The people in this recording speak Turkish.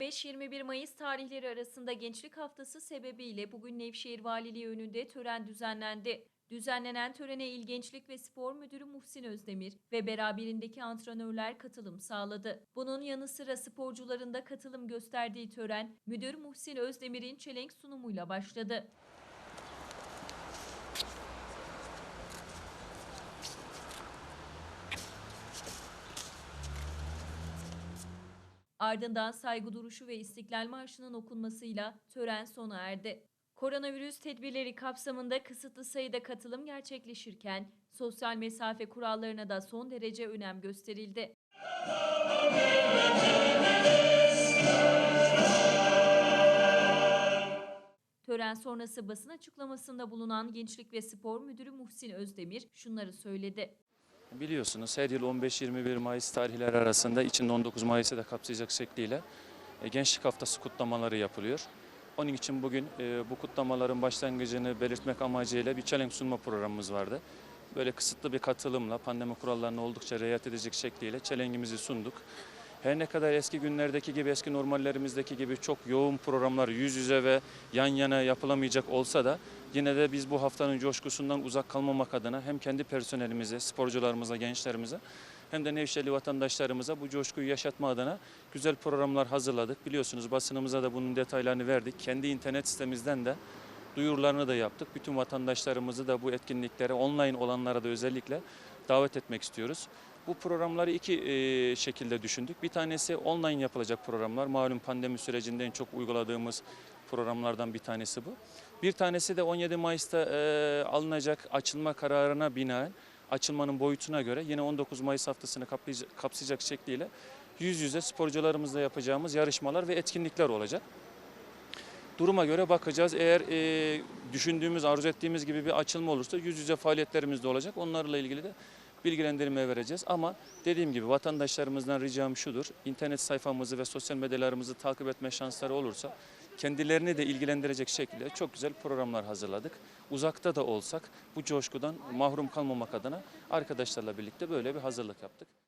15-21 Mayıs tarihleri arasında Gençlik Haftası sebebiyle bugün Nevşehir Valiliği önünde tören düzenlendi. Düzenlenen törene İl Gençlik ve Spor Müdürü Muhsin Özdemir ve beraberindeki antrenörler katılım sağladı. Bunun yanı sıra sporcuların da katılım gösterdiği tören Müdür Muhsin Özdemir'in çelenk sunumuyla başladı. Ardından saygı duruşu ve İstiklal Marşı'nın okunmasıyla tören sona erdi. Koronavirüs tedbirleri kapsamında kısıtlı sayıda katılım gerçekleşirken sosyal mesafe kurallarına da son derece önem gösterildi. Tören sonrası basın açıklamasında bulunan Gençlik ve Spor Müdürü Muhsin Özdemir şunları söyledi. Biliyorsunuz her yıl 15-21 Mayıs tarihleri arasında içinde 19 Mayıs'ı da kapsayacak şekliyle e, Gençlik Haftası kutlamaları yapılıyor. Onun için bugün e, bu kutlamaların başlangıcını belirtmek amacıyla bir challenge sunma programımız vardı. Böyle kısıtlı bir katılımla pandemi kurallarına oldukça riayet edecek şekliyle challenge'imizi sunduk. Her ne kadar eski günlerdeki gibi, eski normallerimizdeki gibi çok yoğun programlar yüz yüze ve yan yana yapılamayacak olsa da yine de biz bu haftanın coşkusundan uzak kalmamak adına hem kendi personelimize, sporcularımıza, gençlerimize hem de Nevşehirli vatandaşlarımıza bu coşkuyu yaşatma adına güzel programlar hazırladık. Biliyorsunuz basınımıza da bunun detaylarını verdik. Kendi internet sitemizden de duyurularını da yaptık. Bütün vatandaşlarımızı da bu etkinliklere, online olanlara da özellikle davet etmek istiyoruz. Bu programları iki e, şekilde düşündük. Bir tanesi online yapılacak programlar. Malum pandemi sürecinde en çok uyguladığımız programlardan bir tanesi bu. Bir tanesi de 17 Mayıs'ta e, alınacak açılma kararına binaen açılmanın boyutuna göre yine 19 Mayıs haftasını kapsayacak şekliyle yüz yüze sporcularımızla yapacağımız yarışmalar ve etkinlikler olacak. Duruma göre bakacağız. Eğer e, düşündüğümüz, arzu ettiğimiz gibi bir açılma olursa yüz yüze faaliyetlerimiz de olacak. Onlarla ilgili de bilgilendirme vereceğiz. Ama dediğim gibi vatandaşlarımızdan ricam şudur. İnternet sayfamızı ve sosyal medyalarımızı takip etme şansları olursa kendilerini de ilgilendirecek şekilde çok güzel programlar hazırladık. Uzakta da olsak bu coşkudan mahrum kalmamak adına arkadaşlarla birlikte böyle bir hazırlık yaptık.